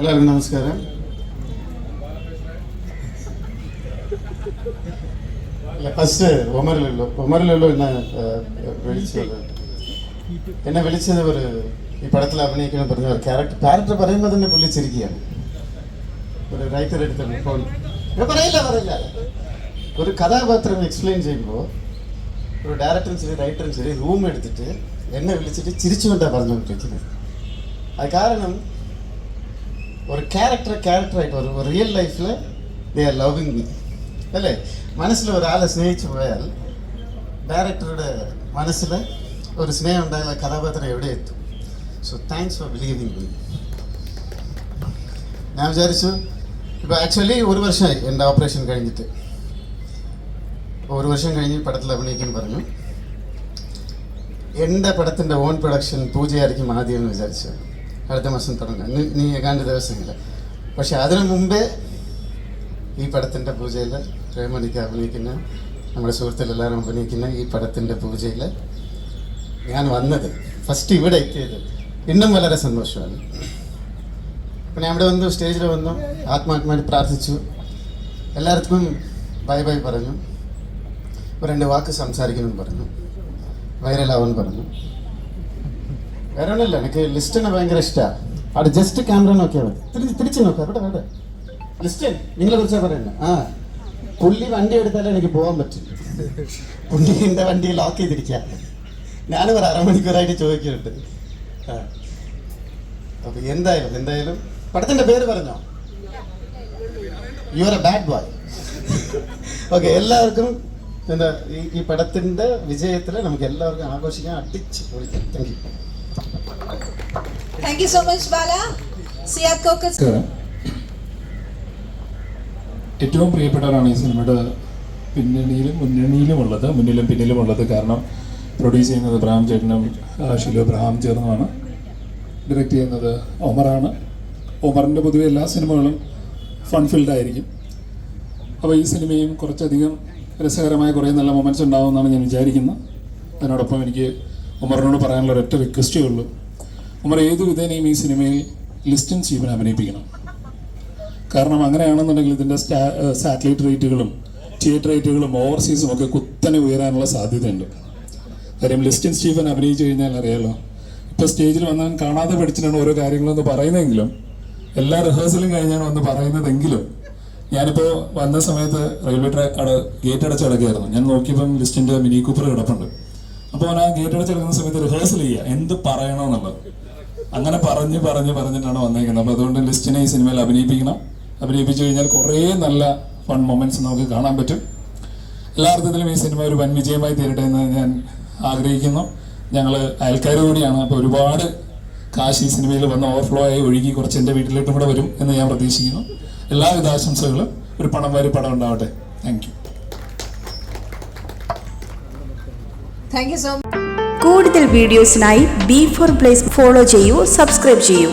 എല്ലാവർക്കും നമസ്കാരം. ഫസ്റ്റ് ഒമറിലല്ലോ ഒമറിലല്ലോ എന്നെ വിളിച്ചത്? എന്നെ വിളിച്ചത് ഒരു ഈ പടത്തിൽ അഭിനയിക്കണം പറഞ്ഞ ഒരു ക്യാരക്ടർ ക്യാരക്ടർ പറയുമ്പോൾ തന്നെ വിളിച്ചിരിക്കുകയാണ് ഒരു റൈറ്റർ എടുത്താണ് ഫോൺ പറയില്ല പറയില്ല. ഒരു കഥാപാത്രം എക്സ്പ്ലെയിൻ ചെയ്യുമ്പോൾ ഒരു ഡയറക്ടറും ശരി റൈറ്ററും ശരി റൂം എടുത്തിട്ട് എന്നെ വിളിച്ചിട്ട് ചിരിച്ചുകൊണ്ടാണ് പറഞ്ഞുകൊണ്ടിരിക്കുന്നത്. അത് കാരണം ഒരു ക്യാരക്ടർ ക്യാരക്ടറായിട്ട് ഒരു റിയൽ ലൈഫിൽ ദേ ആർ ലവിങ് മീ അല്ലേ മനസ്സിൽ ഒരാളെ സ്നേഹിച്ചു പോയാൽ ഡയറക്ടറുടെ മനസ്സിൽ ഒരു സ്നേഹം ഉണ്ടായാൽ ആ കഥാപാത്രം എവിടെ എത്തും so thanks for believing me ഞാൻ വിചാരിച്ചു ഇപ്പോൾ ആക്ച്വലി ഒരു വർഷമായി എൻ്റെ ഓപ്പറേഷൻ കഴിഞ്ഞിട്ട് ഒരു വർഷം കഴിഞ്ഞ് പടത്തിൽ അഭിനയിക്കാൻ പറഞ്ഞു എൻ്റെ പടത്തിൻ്റെ ഓൺ പ്രൊഡക്ഷൻ പൂജയായിരിക്കും ആദ്യം എന്ന് വിചാരിച്ചു അടുത്ത മാസം തുടങ്ങാം. ഇനി ഇനി ദിവസമില്ല. പക്ഷെ അതിനു മുമ്പേ ഈ പടത്തിന്റെ പൂജയിൽ പ്രേമണിക്ക് അഭിനയിക്കുന്ന നമ്മുടെ സുഹൃത്തുക്കളെല്ലാവരും അഭിനയിക്കുന്ന ഈ പടത്തിന്റെ പൂജയിൽ ഞാൻ വന്നത് ഫസ്റ്റ് ഇവിടെ എത്തിയത് ഇന്നും വളരെ സന്തോഷമാണ്. അപ്പം ഞാൻ ഇവിടെ വന്നു സ്റ്റേജിൽ വന്നു ആത്മാത്മായിട്ട് പ്രാർത്ഥിച്ചു. എല്ലാവർക്കും ബൈ ബൈ പറഞ്ഞു. രണ്ട് വാക്ക് സംസാരിക്കണമെന്ന് പറഞ്ഞു. വൈറലാവെന്ന് പറഞ്ഞു. ഒന്നുമില്ല എനിക്ക് ലിസ്റ്റിനെ ഭയങ്കര ഇഷ്ടമാണ് അവിടെ ജസ്റ്റ് ക്യാമറ നോക്കിയാൽ തിരിച്ച് തിരിച്ച് നോക്കാം അവിടെ വേണ്ട ലിസ്റ്റ് നിങ്ങളെ കുറിച്ചാണ് പറയുന്നത് ആ. പുള്ളി വണ്ടി എടുത്താലേ എനിക്ക് പോകാൻ പറ്റും. പുള്ളി എന്റെ വണ്ടി ലോക്ക് ചെയ്തിരിക്കുക ഞാനും ഒരു അരമണിക്കൂറായിട്ട് ചോദിക്കുന്നുണ്ട്. അപ്പൊ എന്തായാലും എന്തായാലും പടത്തിന്റെ പേര് പറഞ്ഞോ? You are a bad boy okay എല്ലാവർക്കും എന്താ ഈ ഈ പടത്തിന്റെ വിജയത്തിൽ നമുക്ക് എല്ലാവർക്കും ആഘോഷിക്കാൻ അടിച്ച് പൊളിക്കാം. Thank you Thank you so much, Bala. See you at Cocos. ഏറ്റവും പ്രിയപ്പെട്ടവരാണ് ഈ സിനിമയുടെ പിന്നണിയിലും മുന്നണിയിലും ഉള്ളത് മുന്നിലും പിന്നിലും ഉള്ളത് കാരണം പ്രൊഡ്യൂസ് ചെയ്യുന്നത് ബ്രഹാം ചേട്ടനും ഷിലു ബ്രഹാം ചേർന്നുമാണ്. ഡയറക്റ്റ് ചെയ്യുന്നത് ഒമറാണ്. ഒമറിന്റെ പൊതുവെ എല്ലാ സിനിമകളും ഫൺ ഫിൽഡ് ആയിരിക്കും. അപ്പോൾ ഈ സിനിമയും കുറച്ചധികം രസകരമായ കുറേ നല്ല മൊമെന്റ്സ് ഉണ്ടാകുമെന്നാണ് ഞാൻ വിചാരിക്കുന്നത് അതിനോടൊപ്പം എനിക്ക് ഉമറിനോട് പറയാനുള്ള ഒരൊറ്റ റിക്വസ്റ്റേ ഉള്ളൂ. ഉമർ ഏത് വിധേനയും ഈ സിനിമയിൽ ലിസ്റ്റൻ സ്റ്റീവൻ അഭിനയിപ്പിക്കണം. കാരണം അങ്ങനെയാണെന്നുണ്ടെങ്കിൽ ഇതിന്റെ സ്റ്റാ സാറ്റലൈറ്റ് റേറ്റുകളും തിയേറ്റർ റേറ്റുകളും ഓവർസീസും ഒക്കെ കുത്തനെ ഉയരാനുള്ള സാധ്യതയുണ്ട്. കാര്യം ലിസ്റ്റൻ സ്റ്റീഫൻ അഭിനയിച്ചു കഴിഞ്ഞാൽ അറിയാലോ ഇപ്പോൾ സ്റ്റേജിൽ വന്നാൽ കാണാതെ പഠിച്ചിട്ടാണ് ഓരോ കാര്യങ്ങളെന്ന് പറയുന്നതെങ്കിലും എല്ലാ റിഹേഴ്സലും കഴിഞ്ഞാണ് വന്ന് പറയുന്നതെങ്കിലും ഞാനിപ്പോൾ വന്ന സമയത്ത് റെയിൽവേ ട്രാക്ക് അവിടെ ഗേറ്റ് അടച്ച് കിടക്കുകയായിരുന്നു ഞാൻ നോക്കിയപ്പം ലിസ്റ്റിന്റെ മിനി കൂപ്പർ കിടപ്പുണ്ട്. അപ്പോൾ ഞാൻ ആ ഗേറ്റ് സമയത്ത് റിഹേഴ്സൽ ചെയ്യുക എന്ത് പറയണമെന്നുള്ളത് അങ്ങനെ പറഞ്ഞ് പറഞ്ഞ് പറഞ്ഞിട്ടാണ് വന്നേക്കുന്നത്. അപ്പോൾ അതുകൊണ്ട് ലിസ്റ്റിനെ ഈ സിനിമയിൽ അഭിനയിപ്പിക്കണം. അഭിനയിപ്പിച്ചു കഴിഞ്ഞാൽ കുറേ നല്ല ഫൺ മൊമെന്റ്സ് നമുക്ക് കാണാൻ പറ്റും. എല്ലാ അർത്ഥത്തിലും ഈ സിനിമ ഒരു വൻ വിജയമായി തീരട്ടെ എന്ന് ഞാൻ ആഗ്രഹിക്കുന്നു. ഞങ്ങൾ അയൽക്കാർ കൂടിയാണ് അപ്പോൾ ഒരുപാട് കാശ് ഈ സിനിമയിൽ വന്ന് ഓവർഫ്ലോ ആയി ഒഴുകി കുറച്ച് എന്റെ വീട്ടിലോട്ടും കൂടെ വരും എന്ന് ഞാൻ പ്രതീക്ഷിക്കുന്നു. എല്ലാവിധ ആശംസകളും. ഒരു പണം വാരി പടം ഉണ്ടാവട്ടെ. Thank you Thank you so much. കൂടുതൽ വീഡിയോസിനായി ബി ഫോർ പ്ലേസ് ഫോളോ ചെയ്യൂ സബ്സ്ക്രൈബ് ചെയ്യൂ